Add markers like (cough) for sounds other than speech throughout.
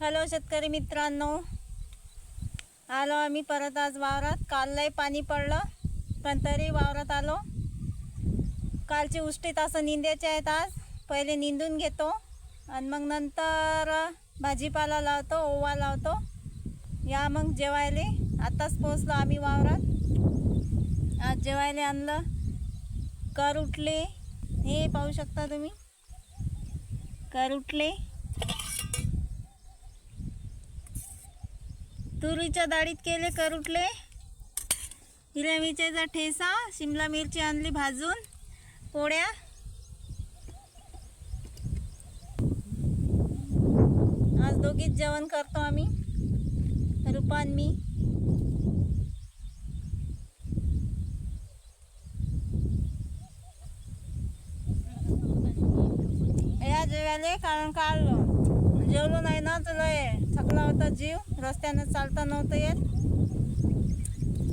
Hello शेतकरी मित्रांनो. आलो आम्ही परत आज वावरात. काल लय पाणी पडलं पण तरी वावरात आलो. कालची उष्टीत असं निंद्याचे आहेत आज. पहिले निंदून घेतो आणि मग नंतर भाजीपाला लावतो ओवा लावतो. या मग जेवायले. आत्ताच पोचलो आम्ही वावरात. आज जेवायला आणलं. कर उठले. हे पाहू शकता तुम्ही. कर उठले. तुरीच्या डाळीत केले करुटले. हिरव्या मिरच्याचा ठेसा शिमला मिरची आणली भाजून पोळ्या. आज दोघीच जेवण करतो आम्ही. रुपान मी. या जेवायला कारण काल जेवलो नाही ना तुला थकला होता जीव. रस्त्याने चालता नव्हतं येत.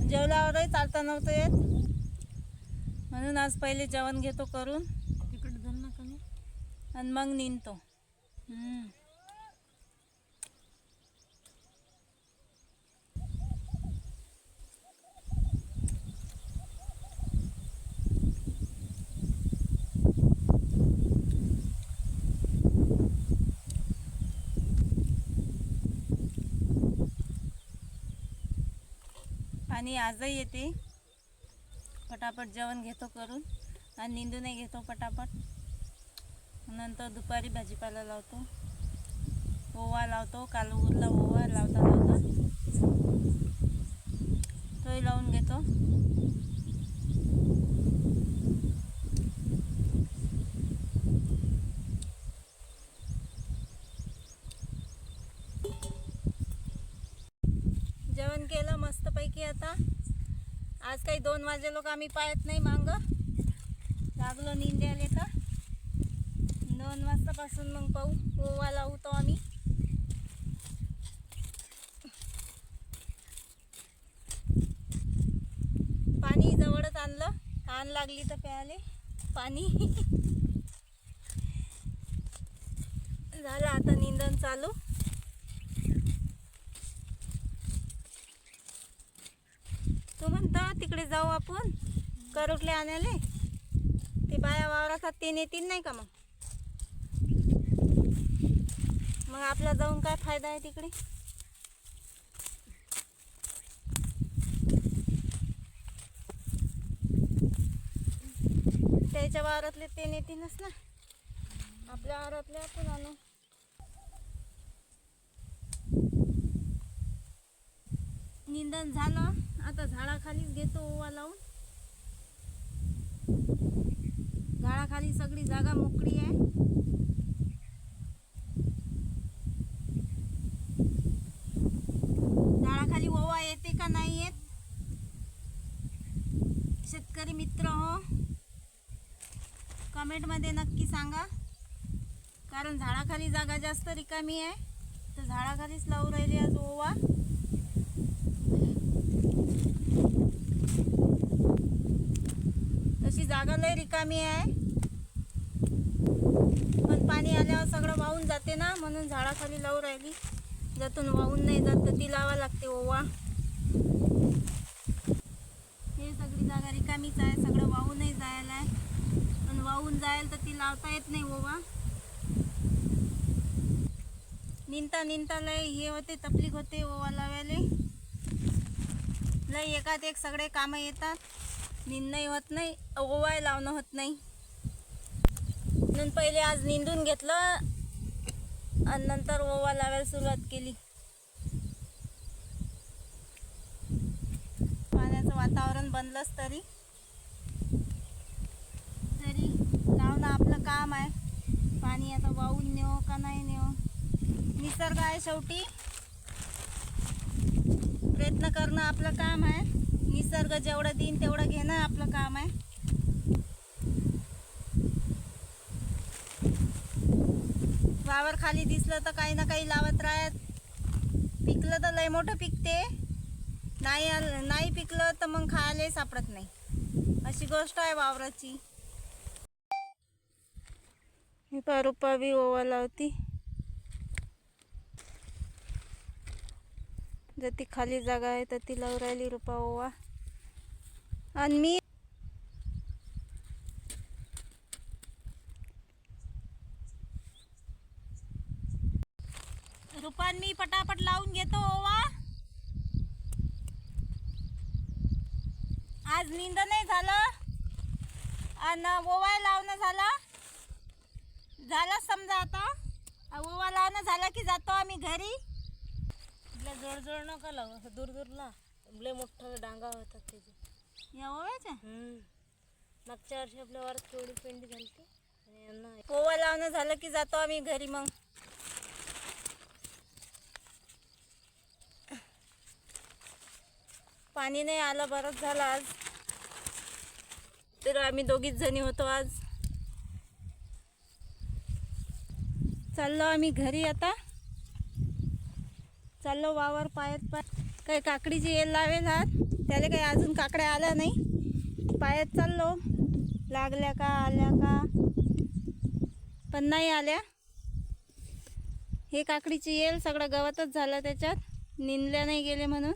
जेवल्यावरही चालता नव्हतं येत. म्हणून आज पहिले जेवण घेतो करून. तिकडे जाण ना कमी. आणि मग निघतो आणि आजही येते. पटापट जेवण घेतो करून आणि निंदूनही घेतो पटापट. नंतर दुपारी भाजीपाला लावतो. ओवा लावतो काल उरला ओवा लावता लावता. तोही लावून घेतो जेवण केलं मस्तपैकी आता. आज काही दोन वाजे लोक आम्ही पाहत नाही मांग. लागलो निंद्याले तर दोन वाजतापासून मग पाहू. गोवा लावतो आम्ही. पाणी जवळच आणलं. तहान लागली तर प्यायले. पाणी. (laughs) झालं आता निंदन चालू तू तिकडे जाऊ आपण. करोटले आणायला. ते बाया वावरात ते नेतील नाही का मग? मग आपला जाऊन काय फायदा आहे तिकडे? त्याच्या वावरातले ते नेतीलच ना. आपल्या वावरातले आपण आणू. निंदन झालं. आता झाडाखालीच घेतो ओवा लावून. झाडाखाली सगळी जागा मोकळी आहे. झाडाखाली ओवा येते का नाही येत? शेतकरी मित्र हो कमेंटमध्ये नक्की सांगा. कारण झाडाखाली जागा जास्त रिकामी आहे. तर झाडाखालीच लावू राहिली आज ओवा तशी जागा लय रिकामी आहे. पण पाणी आल्यावर सगळं वाहून जाते ना म्हणून झाडाखाली लावू राहिली. ज्यातून वाहून नाही जात तर ती लावा लागते ओवा. हे सगळी जागा रिकामीच आहे सगळं वाहूनही जायला आहे. पण वाहून जायला तर ती लावता येत नाही ओवा. निंता निंता लय हे होते तकलीफ होते ओवा लावायला. लय एकात एक सगळे कामं येतात. निंदनही होत नाही ओवाय लावणं होत नाही. म्हणून पहिले आज निंदून घेतलं आणि नंतर ओवा लावायला सुरुवात केली. पाण्याचं वातावरण बनलंच तरी. तरी लावणं आपलं काम आहे. पाणी आता वाहून नेऊ का नाही नेऊ निसर्ग आहे शेवटी. प्रयत्न करणं आपलं काम आहे. निसर्ग जेवढं देईन तेवढं घेणं आपलं काम आहे. वावर खाली दिसलं तर काही ना काही लावत राहत. पिकलं तर लय मोठं पिकते. नाही आलं नाही पिकलं तर मग खायला सापडत नाही. अशी गोष्ट आहे वावराची. ही पा रुपा बी ओवा लावती. जर ती खाली जागा आहे तर ती लावून राहिली रुपा ओवा. आणि मी रुपान मी पटापट लावून घेतो ओवा. आज निंद नाही झालं. आणि ओवा लावणं झालं. झालं समजा आता. ओवा लावणं झालं की जातो आम्ही घरी. जवळजवळ नका लावू असं दूर दूर ला लय मोठं डांगा होतात त्याचे. या ओव्याच्या मागच्या वर्षी आपल्या वरात केवढी पेंडी झाली ती आणि यांना ओवा लावणं झालं की जातो आम्ही घरी मग. पाणी नाही आलं बरंच झालं आज. तर आम्ही दोघीच जणी होतो आज. चाललो आम्ही घरी आता. चाललो वावर पायत पाय काही काकडीची येल लावेल आज? त्याला काही अजून काकड्या आल्या नाही. पायात चाललो. लागल्या का आल्या का? पण नाही आल्या. हे काकडीची येल सगळं गवतच झालं त्याच्यात. निंदल्या नाही गेले म्हणून.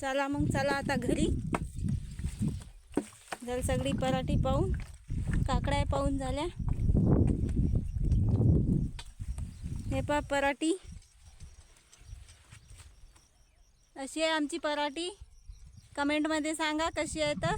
चला मग चला आता घरी. जर सगळी पराठी पाहून काकड्या पाहून झाल्या. हे पा पराठी. अशी आहे आमची पराठी. कमेंटमध्ये सांगा कशी आहे तर.